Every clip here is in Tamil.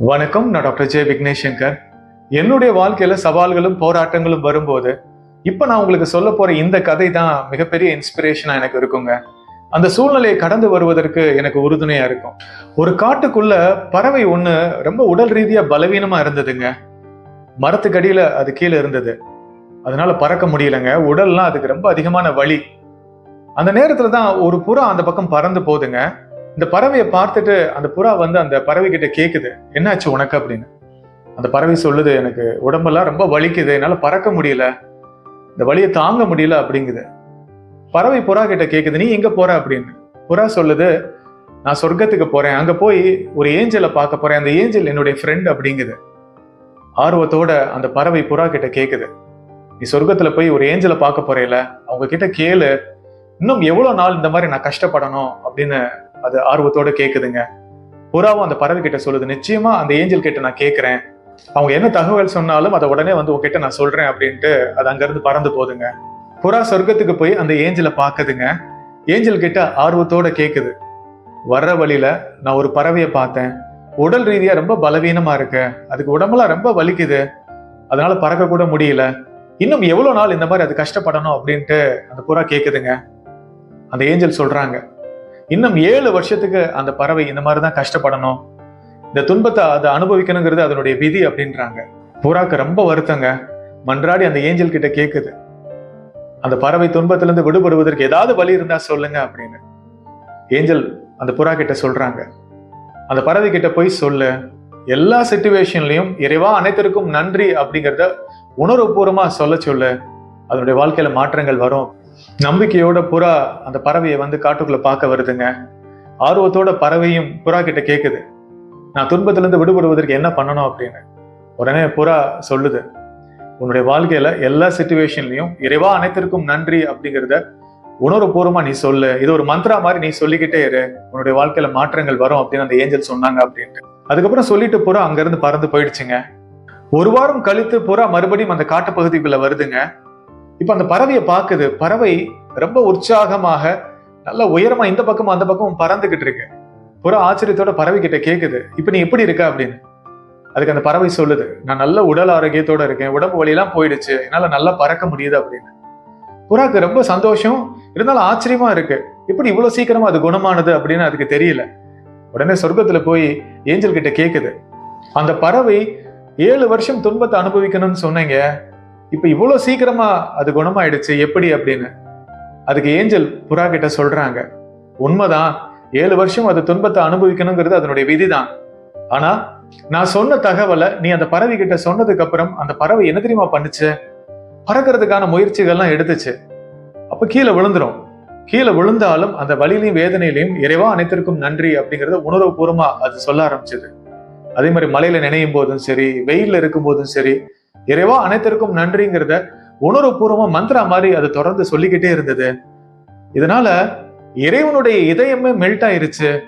வணக்கம் நான் டாக்டர் ஜே விக்னேஷ் சங்கர் என்னுடைய வாழ்க்கையில் சவால்களும் போராட்டங்களும் வரும்போது இப்போ நான் உங்களுக்கு சொல்ல போகிற இந்த கதை தான் மிகப்பெரிய இன்ஸ்பிரேஷனாக எனக்கு இருக்குங்க. அந்த சூழ்நிலையை கடந்து வருவதற்கு எனக்கு உறுதுணையாக இருக்கும். ஒரு காட்டுக்குள்ள பறவை ஒன்று ரொம்ப உடல் ரீதியாக பலவீனமாக இருந்ததுங்க. மரத்துக்கடியில் அது கீழே இருந்தது. அதனால பறக்க முடியலங்க. உடல்லாம் அதுக்கு ரொம்ப அதிகமான வலி. அந்த நேரத்தில் தான் ஒரு புறா அந்த பக்கம் பறந்து போகுதுங்க. இந்த பறவையை பார்த்துட்டு அந்த புறா வந்து அந்த பறவை கிட்ட கேக்குது என்னாச்சு உனக்கு? அப்படின்னு. அந்த பறவை சொல்லுது எனக்கு உடம்பெல்லாம் ரொம்ப வலிக்குது என்னால பறக்க முடியல இந்த வலியை தாங்க முடியல அப்படிங்குது. பறவை புறா கிட்ட கேக்குது நீ எங்க போற? அப்படின்னு. புறா சொல்லுது நான் சொர்க்கத்துக்கு போறேன் அங்க போய் ஒரு ஏஞ்சலை பார்க்க போறேன் அந்த ஏஞ்சல் என்னுடைய ஃப்ரெண்ட் அப்படிங்குது. ஆர்வத்தோட அந்த பறவை புறா கிட்ட கேக்குது நீ சொர்க்கத்துல போய் ஒரு ஏஞ்சலை பார்க்க போறேல அவங்க கிட்ட கேளு இன்னும் எவ்வளவு நாள் இந்த மாதிரி நான் கஷ்டப்படணும் அப்படின்னு அது ஆர்வத்தோட கேட்குதுங்க புறாவும் அந்த பறவை கிட்ட சொல்லுது நிச்சயமா அந்த ஏஞ்சல் கிட்ட நான் கேட்குறேன் அவங்க என்ன தகவல் சொன்னாலும் அதை உடனே வந்து உங்ககிட்ட நான் சொல்றேன் அப்படின்ட்டு அது அங்கிருந்து பறந்து போகுதுங்க. புறா சொர்க்கத்துக்கு போய் அந்த ஏஞ்சலை பார்க்குதுங்க. ஏஞ்சல் கிட்ட ஆர்வத்தோட கேட்குது வர்ற வழியில நான் ஒரு பறவையை பார்த்தேன். உடல் ரீதியா ரொம்ப பலவீனமா இருக்கு. அதுக்கு உடம்பெல்லாம் ரொம்ப வலிக்குது. அதனால பறக்க கூட முடியல. இன்னும் எவ்வளோ நாள் இந்த மாதிரி அது கஷ்டப்படணும் அப்படின்ட்டு அந்த புறா கேட்குதுங்க அந்த ஏஞ்சல் சொல்றாங்க இன்னும் ஏழு வருஷத்துக்கு அந்த பறவை இந்த மாதிரி தான் கஷ்டப்படணும். இந்த துன்பத்தை அதை அனுபவிக்கணுங்கிறது அதனுடைய விதி அப்படின்றாங்க. புறாக்கு ரொம்ப வருத்தங்க. மன்றாடி அந்த ஏஞ்சல் கிட்ட கேட்குது அந்த பறவை துன்பத்திலிருந்து விடுபடுவதற்கு ஏதாவது வழி இருந்தா சொல்லுங்க அப்படின்னு. ஏஞ்சல் அந்த புறா கிட்ட சொல்றாங்க. அந்த பறவை கிட்ட போய் சொல்லு. எல்லா சுச்சுவேஷன்லையும் இறைவா அனைத்திற்கும் நன்றி அப்படிங்கிறத உணர்வுபூர்வமா சொல்ல சொல்லு. அதனுடைய வாழ்க்கையில மாற்றங்கள் வரும். நம்பிக்கையோட புறா அந்த பறவையை வந்து காட்டுக்குள்ள பார்க்க வருதுங்க. ஆர்வத்தோட பறவையும் புறா கிட்ட கேட்குது நான் துன்பத்திலிருந்து விடுபடுவதற்கு என்ன பண்ணணும் அப்படின்னு. உடனே புறா சொல்லுது உன்னுடைய வாழ்க்கையில எல்லா சுச்சுவேஷன்லயும் இறைவா அனைத்திற்கும் நன்றி அப்படிங்கிறத உணர்வு பூர்வமா நீ சொல்லு. இது ஒரு மந்த்ரா மாதிரி நீ சொல்லிக்கிட்டே இரு. உன்னுடைய வாழ்க்கையில மாற்றங்கள் வரும் அப்படின்னு அந்த ஏஞ்சல் சொன்னாங்க அப்படின்ட்டு. அதுக்கப்புறம் சொல்லிட்டு புறா அங்கிருந்து பறந்து போயிடுச்சுங்க. ஒரு வாரம் கழித்து புறா மறுபடியும் அந்த காட்டு பகுதிக்குள்ள வருதுங்க. இப்போ அந்த பறவையை பார்க்குது. பறவை ரொம்ப உற்சாகமாக நல்ல உயரமா இந்த பக்கமும் அந்த பக்கமும் பறந்துகிட்டு இருக்கு. புறா ஆச்சரியத்தோட பறவை கிட்ட கேட்குது இப்போ நீ எப்படி இருக்க அப்படின்னு. அதுக்கு அந்த பறவை சொல்லுது. நான் நல்ல உடல் ஆரோக்கியத்தோட இருக்கேன். உடம்பு வழியெல்லாம் போயிடுச்சு. என்னால் நல்லா பறக்க முடியுது அப்படின்னு. புறாக்கு ரொம்ப சந்தோஷம். இருந்தாலும் ஆச்சரியமா இருக்கு. எப்படி இவ்வளோ சீக்கிரமா அது குணமானது அப்படின்னு அதுக்கு தெரியல. உடனே சொர்க்கத்துல போய் ஏஞ்சல் கிட்ட கேட்குது அந்த பறவை ஏழு வருஷம் துன்பத்தை அனுபவிக்கணும்னு சொன்னீங்க. இப்போ இவ்வளோ சீக்கிரமாக அது குணமாயிடுச்சு எப்படி அப்படின்னு? அதுக்கு ஏஞ்சல் புறா கிட்ட சொல்கிறாங்க உண்மைதான் ஏழு வருஷம் அது துன்பத்தை அனுபவிக்கணுங்கிறது அதனுடைய விதி தான் ஆனால் நான் சொன்ன தகவலை நீ அந்த பறவை கிட்ட சொன்னதுக்கு அப்புறம் அந்த பறவை என்ன தெரியுமா பண்ணுச்சு? பறக்கிறதுக்கான முயற்சிகள்லாம் எடுத்துச்சு. அப்போ கீழே விழுந்துரும். கீழே விழுந்தாலும் அந்த வழியிலையும் வேதனையிலையும் இறைவா அனைத்திற்கும் நன்றி அப்படிங்கறத உணர்வுபூர்வமாக அது சொல்ல ஆரம்பிச்சது. அதே மாதிரி மலையில நினையும் போதும் சரி வெயில்ல இருக்கும் போதும் சரி இறைவா அனைத்திற்கும் நன்றிங்கிறத உணர்வுபூர்வமா மந்திரா மாதிரி அது தொடர்ந்து சொல்லிக்கிட்டே இருந்தது. இதனால இறைவனுடைய இதயமே மெல்ட் ஆயிருச்சு.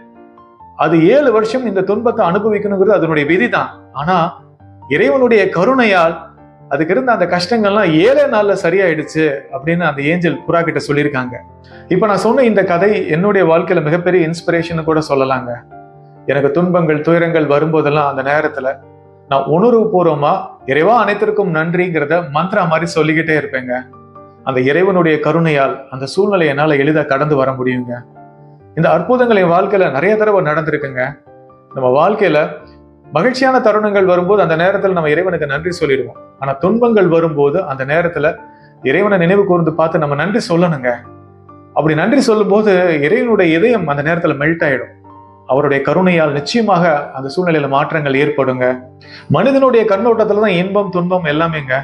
அது ஏழு வருஷம் இந்த துன்பத்தை அனுபவிக்கணுங்கிறது அதனுடைய விதிதான். ஆனா இறைவனுடைய கருணையால் அதுக்கு இருந்த அந்த கஷ்டங்கள்லாம் ஏழே நாள்ல சரியாயிடுச்சு அப்படின்னு அந்த ஏஞ்சல் புறா கிட்ட சொல்லியிருக்காங்க. இப்ப நான் சொன்ன இந்த கதை என்னுடைய வாழ்க்கையில மிகப்பெரிய இன்ஸ்பிரேஷன் கூட சொல்லலாங்க. எனக்கு துன்பங்கள் துயரங்கள் வரும்போதெல்லாம் அந்த நேரத்துல நான் உணர்வு பூர்வமா இறைவா அனைத்திற்கும் நன்றிங்கிறத மந்த்ரா மாதிரி சொல்லிக்கிட்டே இருப்பேங்க. அந்த இறைவனுடைய கருணையால் அந்த சூழ்நிலை என்னால் எளிதாக கடந்து வர முடியுங்க. இந்த அற்புதங்கள் என் நிறைய தடவை நடந்திருக்குங்க. நம்ம வாழ்க்கையில் மகிழ்ச்சியான தருணங்கள் வரும்போது அந்த நேரத்தில் நம்ம இறைவனுக்கு நன்றி சொல்லிடுவோம். ஆனால் துன்பங்கள் வரும்போது அந்த நேரத்தில் இறைவனை நினைவு கூர்ந்து பார்த்து நம்ம நன்றி சொல்லணுங்க. அப்படி நன்றி சொல்லும்போது இறைவனுடைய இதயம் அந்த நேரத்தில் மெல்ட் ஆகிடும் அவருடைய கருணையால் நிச்சயமாக அந்த சூழ்நிலையில மாற்றங்கள் ஏற்படுங்க. மனிதனுடைய கண்ணோட்டத்துல தான் இன்பம் துன்பம் எல்லாமேங்க.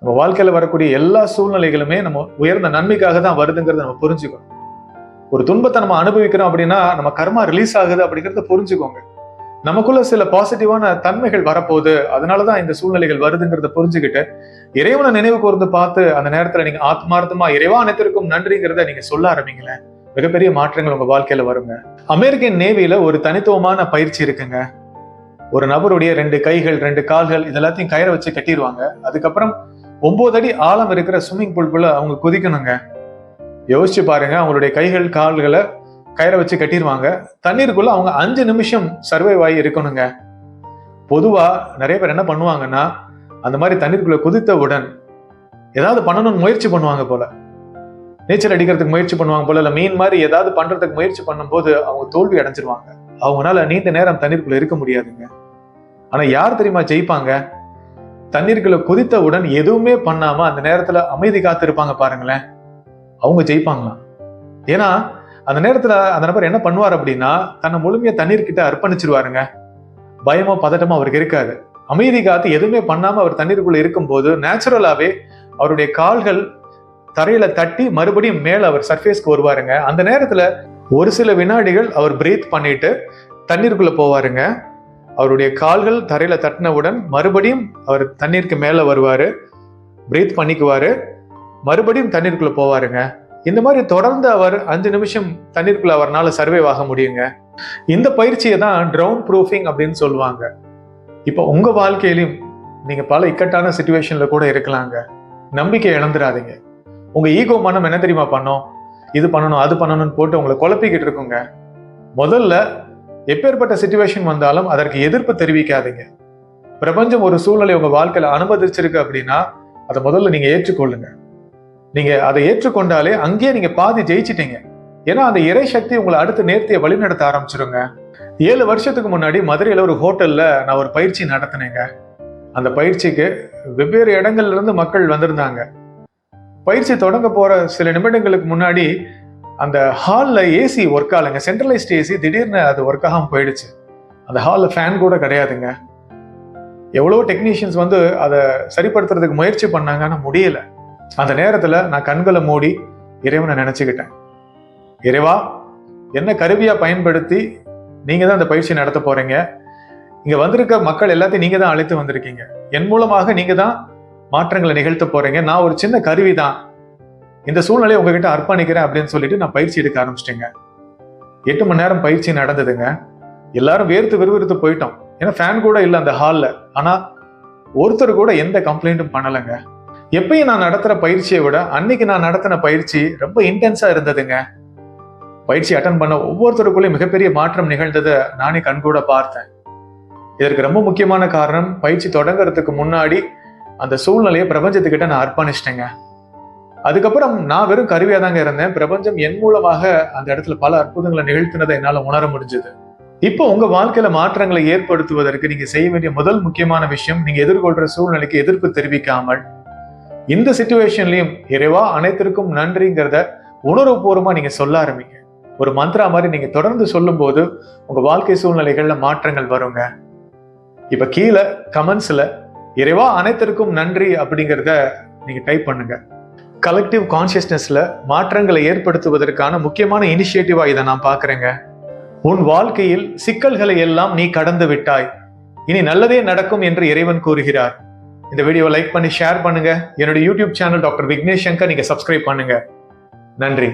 நம்ம வாழ்க்கையில வரக்கூடிய எல்லா சூழ்நிலைகளுமே நம்ம உயர்ந்த நன்மைக்காக தான் வருதுங்கிறத நம்ம புரிஞ்சுக்கணும். ஒரு துன்பத்தை நம்ம அனுபவிக்கிறோம் அப்படின்னா நம்ம கர்மா ரிலீஸ் ஆகுது அப்படிங்கிறத புரிஞ்சுக்கோங்க. நமக்குள்ள சில பாசிட்டிவான தன்மைகள் வரப்போகுது. அதனாலதான் இந்த சூழ்நிலைகள் வருதுங்கிறத புரிஞ்சுக்கிட்டு இறைவனை நினைவு கூர்ந்து பார்த்து அந்த நேரத்துல நீங்க ஆத்மார்த்தமா இறைவா அனைத்திற்கும் நன்றிங்கிறத நீங்க சொல்ல ஆரம்பிங்களேன். மிகப்பெரிய மாற்றங்கள் உங்க வாழ்க்கையில வருங்க. அமெரிக்கன் நேவியில ஒரு தனித்துவமான பயிற்சி இருக்குங்க. ஒரு நபருடைய ரெண்டு கைகள் ரெண்டு கால்கள் இதெல்லாத்தையும் கயிறை வச்சு கட்டிடுவாங்க அதுக்கப்புறம் ஒன்பது அடி ஆழம் இருக்கிற ஸ்விம்மிங் பூல்குள்ள அவங்க குதிக்கணுங்க. யோசிச்சு பாருங்க அவங்களுடைய கைகள் கால்களை கயிறை வச்சு கட்டிடுவாங்க தண்ணீருக்குள்ள அவங்க அஞ்சு நிமிஷம் சர்வைவ் ஆகி இருக்கணுங்க. பொதுவா நிறைய பேர் என்ன பண்ணுவாங்கன்னா அந்த மாதிரி தண்ணீருக்குள்ள குதித்தவுடன் ஏதாவது பண்ணணும்னு முயற்சி பண்ணுவாங்க போல. நீச்சல் அடிக்கிறதுக்கு முயற்சி பண்ணுவாங்க போல இல்லை மீன் மாதிரி ஏதாவது பண்றதுக்கு முயற்சி பண்ணும்போது அவங்க தோல்வி அடைஞ்சிருவாங்க. அவங்களால நீண்ட நேரம் தண்ணீருக்குள்ள இருக்க முடியாதுங்க. ஆனா யார் தெரியுமா ஜெயிப்பாங்க? தண்ணீருக்குள்ள குதித்தவுடன் எதுவுமே பண்ணாம அந்த நேரத்துல அமைதி காத்து இருப்பாங்க பாருங்களேன். அவங்க ஜெயிப்பாங்களாம். ஏன்னா அந்த நேரத்துல அந்த நபர் என்ன பண்ணுவார் அப்படின்னா தன்னை முழுமையா தண்ணீர்கிட்ட அர்ப்பணிச்சிருவாருங்க. பயமோ பதட்டமோ அவருக்கு இருக்காது. அமைதி காத்து எதுவுமே பண்ணாம அவர் தண்ணீருக்குள்ள இருக்கும்போது நேச்சுரலாவே அவருடைய கால்கள் தரையில தட்டி மறுபடியும் மேல அவர் சர்ஃபேஸ்க்கு வருவாருங்க. அந்த நேரத்துல ஒரு சில வினாடிகள் அவர் பிரீத் பண்ணிட்டு தண்ணீருக்குள்ள போவாருங்க. அவருடைய கால்கள் தரையில தட்டினவுடன் மறுபடியும் அவர் தண்ணீருக்கு மேல வருவாரு. பிரீத் பண்ணிக்குவாரு. மறுபடியும் தண்ணீருக்குள்ள போவாருங்க. இந்த மாதிரி தொடர்ந்து அவர் அஞ்சு நிமிஷம் தண்ணீருக்குள்ள அவர்னால சர்வே ஆக முடியுங்க. இந்த பயிற்சியை தான் ட்ரவுன் ப்ரூஃபிங் அப்படின்னு சொல்லுவாங்க. இப்போ உங்க வாழ்க்கையிலும் நீங்க பல இக்கட்டான சுச்சுவேஷன்ல கூட இருக்கலாங்க. நம்பிக்கை இழந்துடாதீங்க. உங்க ஈகோ மனம் என்ன தெரியுமா பண்ணோம்? இது பண்ணணும் அது பண்ணணும்னு போட்டு உங்களை குழப்பிக்கிட்டு இருக்குங்க. முதல்ல எப்பேற்பட்ட சுச்சுவேஷன் வந்தாலும் அதற்கு எதிர்ப்பு தெரிவிக்காதீங்க. பிரபஞ்சம் ஒரு சூழ்நிலை உங்க வாழ்க்கையில அனுமதிச்சிருக்கு அப்படின்னா அதை முதல்ல நீங்க ஏற்றுக்கொள்ளுங்க. நீங்க அதை ஏற்றுக்கொண்டாலே அங்கேயே நீங்க பாதி ஜெயிச்சிட்டீங்க. ஏன்னா அந்த இறை சக்தி உங்களை அடுத்து நேர்த்தியை வழிநடத்த ஆரம்பிச்சிருங்க. ஏழு வருஷத்துக்கு முன்னாடி மதுரையில் ஒரு ஹோட்டலில் நான் ஒரு பயிற்சி நடத்தினேங்க. அந்த பயிற்சிக்கு வெவ்வேறு இடங்கள்லேருந்து மக்கள் வந்திருந்தாங்க. பயிற்சி தொடங்க போற சில நிமிடங்களுக்கு முன்னாடி அந்த ஹாலில் ஏசி ஒர்க் ஆகலைங்க சென்ட்ரலைஸ்ட் ஏசி திடீர்னு அது ஒர்க் ஆகாம போயிடுச்சு. அந்த ஹாலில் ஃபேன் கூட கிடையாதுங்க. எவ்வளோ டெக்னீஷியன்ஸ் வந்து அதை சரிப்படுத்துறதுக்கு முயற்சி பண்ணாங்க முடியலை. அந்த நேரத்தில் நான் கண்களை மூடி இறைவனை நினச்சிக்கிட்டேன். இறைவா என்ன கருவியாக பயன்படுத்தி நீங்கள் தான் அந்த பயிற்சி நடத்த போகிறீங்க இங்கே வந்திருக்க மக்கள் எல்லாத்தையும் நீங்கள் தான் அழைத்து வந்திருக்கீங்க. என் மூலமாக நீங்கள் தான் மாற்றங்களை நிகழ்த்த போறீங்க. நான் ஒரு சின்ன கருவி தான் இந்த சூழ்நிலையை உங்ககிட்ட அர்ப்பணிக்கிறேன் அப்படின்னு சொல்லிட்டு நான் பயிற்சி எடுக்க ஆரம்பிச்சிட்டேங்க. எட்டு மணி நேரம் பயிற்சி நடந்ததுங்க. எல்லாரும் வேர்த்து விறுவிறுத்து போயிட்டோம். ஏன்னா ஃபேன் கூட இல்லை அந்த ஹாலில் ஆனால் ஒருத்தர் கூட எந்த கம்ப்ளைண்ட்டும் பண்ணலைங்க. எப்பயும் நான் நடத்துகிற பயிற்சியை விட அன்னைக்கு நான் நடத்தின பயிற்சி ரொம்ப இன்டென்ஸாக இருந்ததுங்க. பயிற்சி அட்டன் பண்ண ஒவ்வொருத்தருக்குள்ளேயும் மிகப்பெரிய மாற்றம் நிகழ்ந்ததை நானே கண்கூட பார்த்தேன். இதற்கு ரொம்ப முக்கியமான காரணம் பயிற்சி தொடங்குறதுக்கு முன்னாடி அந்த சூழ்நிலையை பிரபஞ்சத்துக்கிட்ட நான் அர்ப்பணிச்சிட்டேங்க. அதுக்கப்புறம் நான் வெறும் கருவியாக தாங்க இருந்தேன். பிரபஞ்சம் என் மூலமாக அந்த இடத்துல பல அற்புதங்களை நிகழ்த்தினதை என்னால் உணர முடிஞ்சது. இப்போ உங்க வாழ்க்கையில மாற்றங்களை ஏற்படுத்துவதற்கு நீங்க செய்ய வேண்டிய முதல் முக்கியமான விஷயம் நீங்க எதிர்கொள்ற சூழ்நிலைக்கு எதிர்ப்பு தெரிவிக்காமல் இந்த சுச்சுவேஷன்லயும் இறைவா அனைத்திற்கும் நன்றிங்கிறத உணர்வுபூர்வமா நீங்க சொல்ல ஆரம்பிங்க. ஒரு மந்த்ரா மாதிரி நீங்க தொடர்ந்து சொல்லும்போது உங்க வாழ்க்கை சூழ்நிலைகள்ல மாற்றங்கள் வருங்க. இப்ப கீழே கமெண்ட்ஸ்ல இறைவா அனைத்திற்கும் நன்றி அப்படிங்கிறத நீங்கள் டைப் பண்ணுங்க. கலெக்டிவ் கான்சியஸ்னஸில் மாற்றங்களை ஏற்படுத்துவதற்கான முக்கியமான இனிஷியேட்டிவாக இதை நான் பார்க்குறேங்க. உன் வாழ்க்கையில் சிக்கல்களை எல்லாம் நீ கடந்து விட்டாய். இனி நல்லதே நடக்கும் என்று இறைவன் கூறுகிறார். இந்த வீடியோவை லைக் பண்ணி ஷேர் பண்ணுங்க. என்னுடைய YouTube channel doctor Vignesh Shankar நீங்கள் சப்ஸ்கிரைப் பண்ணுங்க. நன்றி.